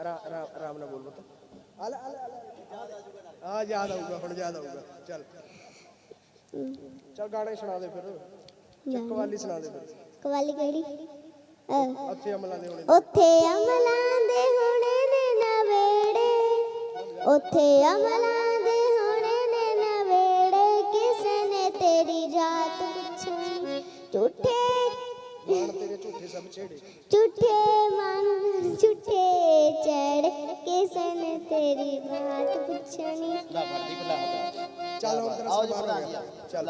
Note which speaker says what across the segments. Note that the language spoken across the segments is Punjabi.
Speaker 1: ਆਰਾਮ ਨਾਲ ਬੋਲ ਬਤਾ ਆ ਲੈ ਆ ਯਾਦ ਆਊਗਾ ਹੁਣ ਯਾਦ ਆਊਗਾ। ਚੱਲ। ਚੱਲ ਗਾਣੇ ਸੁਣਾ ਦੇ ਫਿਰ। ਕਵਾਲੀ ਸੁਣਾ ਦੇ ਫਿਰ।
Speaker 2: ਕਵਾਲੀ ਕਿਹੜੀ?
Speaker 1: ਉੱਥੇ ਅਮਲਾਂ ਦੇ ਹੋਣੇ
Speaker 2: ਉੱਥੇ ਅਮਲਾਂ ਦੇ ਹੋਣੇ ਨੇ ਨਵੇੜੇ। ਉੱਥੇ ਅਮਲਾਂ ਦੇ ਹੋਣੇ ਨੇ ਨਵੇੜੇ। ਕਿਸੇ ਨੇ ਤੇਰੀ ਜਾਤ ਪੁੱਛਣੀ ਝੂਠੇ
Speaker 1: ਝੂਠੇ ਸਭ ਛੇੜੇ।
Speaker 2: ਝੂਠੇ ਮਨ ਝੂਠੇ ਚੜ ਕਿਸੇ ਨੇ ਤੇਰੀ ਬਾਤ ਪੁੱਛਣੀ।
Speaker 1: ਚੱਲ ਹੁਣ ਤੇਰਾ ਸਮਾਨ ਹੋ ਗਿਆ। ਚੱਲ।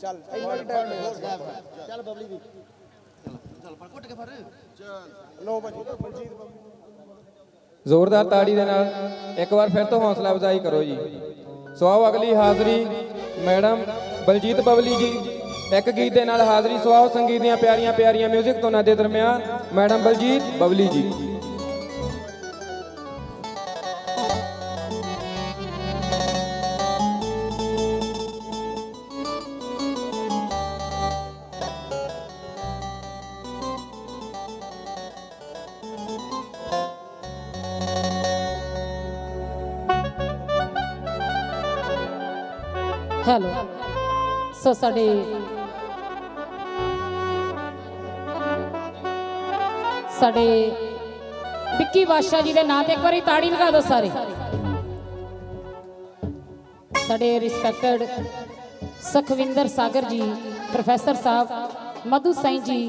Speaker 1: ਚੱਲ ਇੰਨਾ ਟਾਈਮ ਨਹੀਂ ਹੋਰ
Speaker 3: ਚੱਲ ਬਬਲੀ ਦੀ।
Speaker 1: ਲੋ ਭਾਜੀ ਬਲਜੀਤ ਬਾਬੂ।
Speaker 4: ਜ਼ੋਰਦਾਰ ਤਾੜੀ ਦੇ ਨਾਲ ਇੱਕ ਵਾਰ ਫਿਰ ਤੋਂ ਹੌਸਲਾ ਅਫਜ਼ਾਈ ਕਰੋ ਜੀ। ਸੋ ਆਓ ਅਗਲੀ ਹਾਜ਼ਰੀ ਮੈਡਮ ਬਲਜੀਤ ਬਬਲੀ ਜੀ। ਇੱਕ ਗੀਤ ਦੇ ਨਾਲ ਹਾਜ਼ਰੀ ਸੋ ਸੰਗੀਤ ਦੀਆਂ ਪਿਆਰੀਆਂ ਪਿਆਰੀਆਂ 뮤직 ਤੋਂ ਦੇ ਦਰਮਿਆਨ ਮੈਡਮ ਬਲਜੀਤ ਬਬਲੀ ਜੀ।
Speaker 5: ਹੈਲੋ ਸੋ ਸਾਡੇ ਸਾਡੇ ਵਿੱਕੀ ਬਾਦਸ਼ਾਹ ਜੀ ਦੇ ਨਾਂ ਤੇ ਇੱਕ ਵਾਰੀ ਤਾੜੀ ਲਗਾ ਦਿਓ ਸਾਰੇ। ਸਾਡੇ ਰਿਸਪੈਕਟਡ ਸੁਖਵਿੰਦਰ ਸਾਗਰ ਜੀ, ਪ੍ਰੋਫੈਸਰ ਸਾਹਿਬ, ਮਧੂ ਸਾਈ ਜੀ,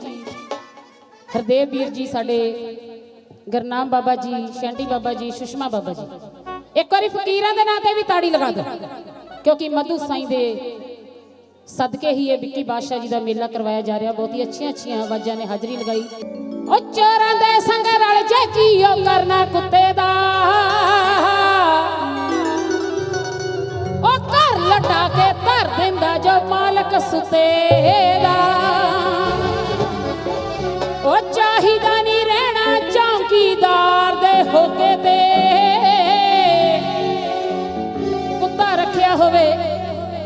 Speaker 5: ਹਰਦੇਵ ਵੀਰ ਜੀ ਸਾਡੇ, ਗਰਨਾਮ ਬਾਬਾ ਜੀ, ਸ਼ੈਂਟੀ ਬਾਬਾ ਜੀ, ਸੁਸ਼ਮਾ ਬਾਬਾ ਜੀ। ਇੱਕ ਵਾਰੀ ਫਕੀਰਾਂ ਦੇ ਨਾਂ ਤੇ ਵੀ ਤਾੜੀ ਲਗਾ ਦਿਓ, ਕਿਉਂਕਿ ਮਧੂ ਸਾਈ ਦੇ ਸਦਕੇ ਹੀ ਇਹ ਵਿੱਕੀ ਬਾਦਸ਼ਾਹ ਜੀ ਦਾ ਮੇਲਾ ਕਰਵਾਇਆ ਜਾ ਰਿਹਾ। ਬਹੁਤ ਹੀ ਅੱਛੀਆਂ ਅੱਛੀਆਂ ਆਵਾਜ਼ਾਂ ਨੇ ਹਾਜ਼ਰੀ ਲਗਾਈ। ਉਹ ਚੋਰਾਂ ਦੇ ਸੰਗ ਰਲ ਜੇ ਕੀ ਉਹ ਕਰਨਾ ਕੁੱਤੇ ਦਾ। ਉਹ ਘਰ ਲਟਾ ਕੇ ਧਰ ਦਿੰਦਾ ਜੋ ਮਾਲਕ ਸੁੱਤੇ ਦਾ। ਉਹ ਚਾਹੀਦਾ ਨਹੀਂ ਰਹਿਣਾ ਚੌਂਕੀਦਾਰ ਦੇ ਹੋਕੇ ਤੇ। ਕੁੱਤਾ ਰੱਖਿਆ ਹੋਵੇ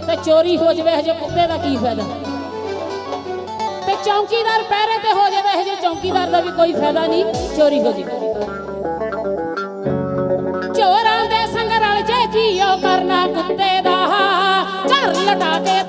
Speaker 5: ਤੇ ਚੋਰੀ ਹੋ ਜਵੇ, ਹਜੇ ਕੁੱਤੇ ਦਾ ਕੀ ਫਾਇਦਾ? ਚੌਂਕੀਦਾਰ ਪਹਿਰੇ ਤੇ ਹੋ ਜਾਵੇ ਹਜੇ ਚੌਂਕੀਦਾਰ ਦਾ ਵੀ ਕੋਈ ਫਾਇਦਾ ਨਹੀਂ, ਚੋਰੀ ਹੋ ਜਾਵੇ। ਚੋਰਾਂ ਦੇ ਸੰਗ ਰਲ ਜੇ ਕੀ ਕਰਨਾ ਕੁੱਤੇ ਦਾ ਘਰ ਲਟਾ ਕੇ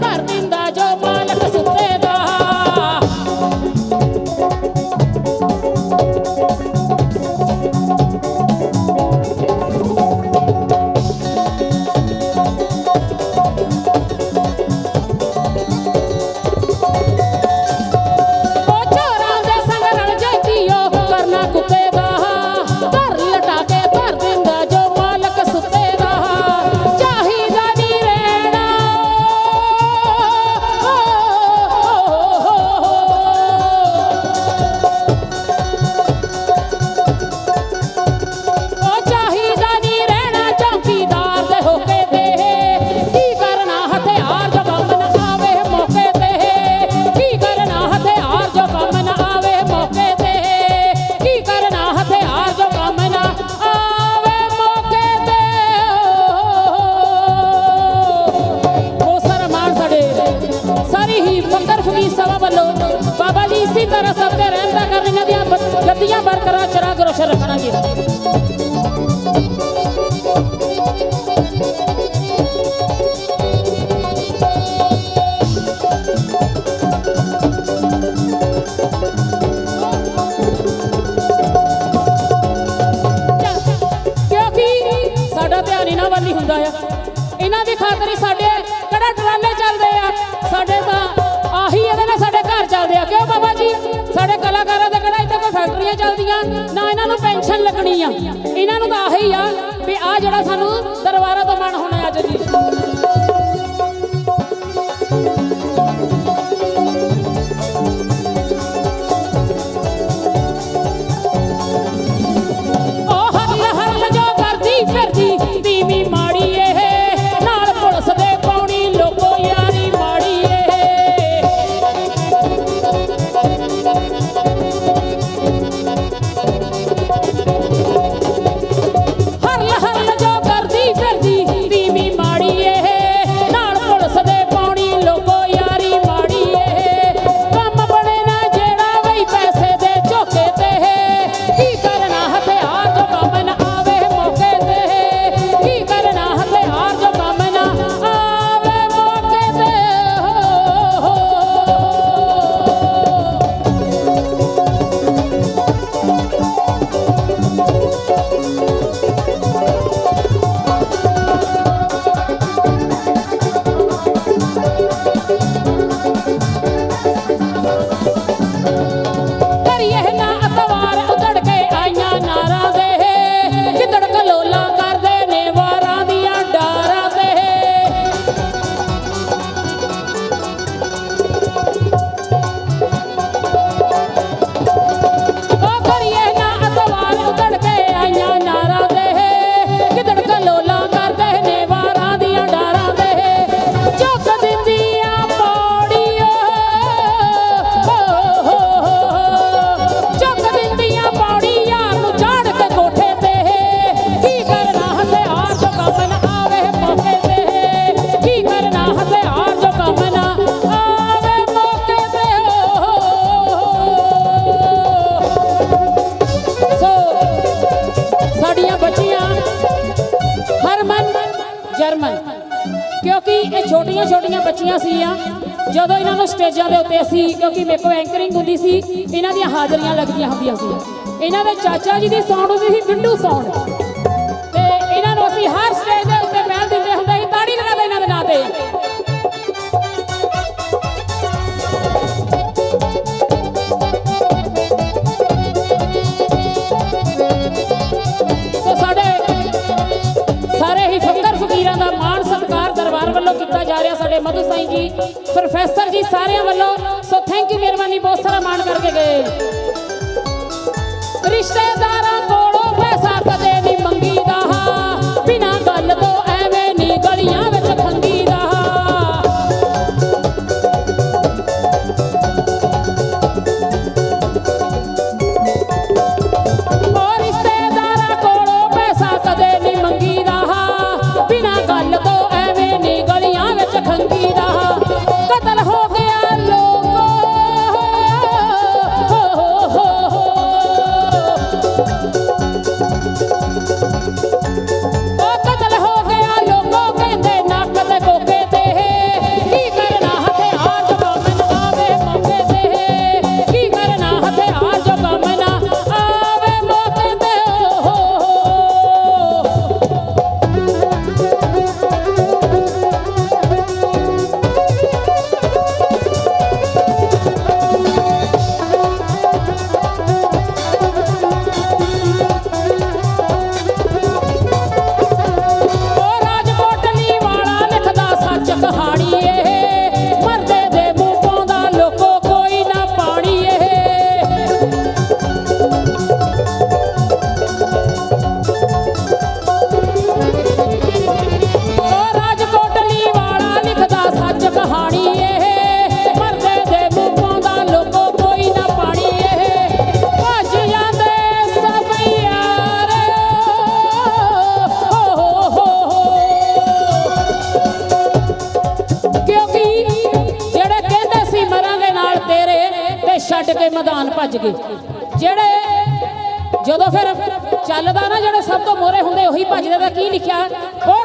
Speaker 5: ਸਾਰੀ ਹੀ ਫਕੀਰ ਸਭਾ ਵੱਲੋਂ ਬਾਬਾ ਜੀ ਇਸੇ ਤਰ੍ਹਾਂ ਸਭ ਤੇ ਰਹਿਮਤਾ ਕਰਨੀਆਂ ਦੀਆਂ ਬ- ਗੱਦੀਆਂ ਬਰਕਰਾਰ ਚਰਾ ਕੇ ਰੋਸ਼ਨ ਰੱਖਣਾ ਜੀ ਨਾ ਇਹਨਾਂ ਨੂੰ ਪੈਨਸ਼ਨ ਲੱਗਣੀ ਆ। ਇਹਨਾਂ ਨੂੰ ਤਾਂ ਆਹੀ ਆ ਵੀ ਆ ਜਿਹੜਾ ਸਾਨੂੰ ਦਰਬਾਰਾਂ ਤੋਂ ਮਨ ਹੋਣਾ ਅੱਜ ਜੀ। ਛੋਟੀਆਂ ਛੋਟੀਆਂ ਬੱਚੀਆਂ ਸੀਆਂ ਜਦੋਂ ਇਹਨਾਂ ਨੂੰ ਸਟੇਜਾਂ ਦੇ ਉੱਤੇ ਅਸੀਂ, ਕਿਉਂਕਿ ਮੇਰੇ ਕੋਲ ਐਂਕਰਿੰਗ ਹੁੰਦੀ ਸੀ, ਇਹਨਾਂ ਦੀਆਂ ਹਾਜ਼ਰੀਆਂ ਲੱਗਦੀਆਂ ਹੁੰਦੀਆਂ ਸੀ ਇਹਨਾਂ ਦੇ ਚਾਚਾ ਜੀ ਦੀ ਸਾਊਂਡ ਹੁੰਦੀ ਸੀ, ਬਿੰਡੂ ਸਾਊਂਡ ਸਾਰਿਆਂ ਵੱਲੋਂ ਸੋ ਥੈਂਕ ਯੂ ਮਿਹਰਬਾਨੀ ਬਹੁਤ ਸਾਰਾ ਮਾਣ ਕਰਕੇ ਗਏ। ਰਿਸ਼ਤੇਦਾਰ ਭੱਜ ਗਏ ਜਿਹੜੇ ਜਦੋਂ ਫਿਰ ਚੱਲਦਾ ਨਾ, ਜਿਹੜੇ ਸਭ ਤੋਂ ਮੋਰੇ ਹੁੰਦੇ, ਉਹੀ ਭੱਜਦੇ ਦਾ ਕੀ ਲਿਖਿਆ? ਉਹ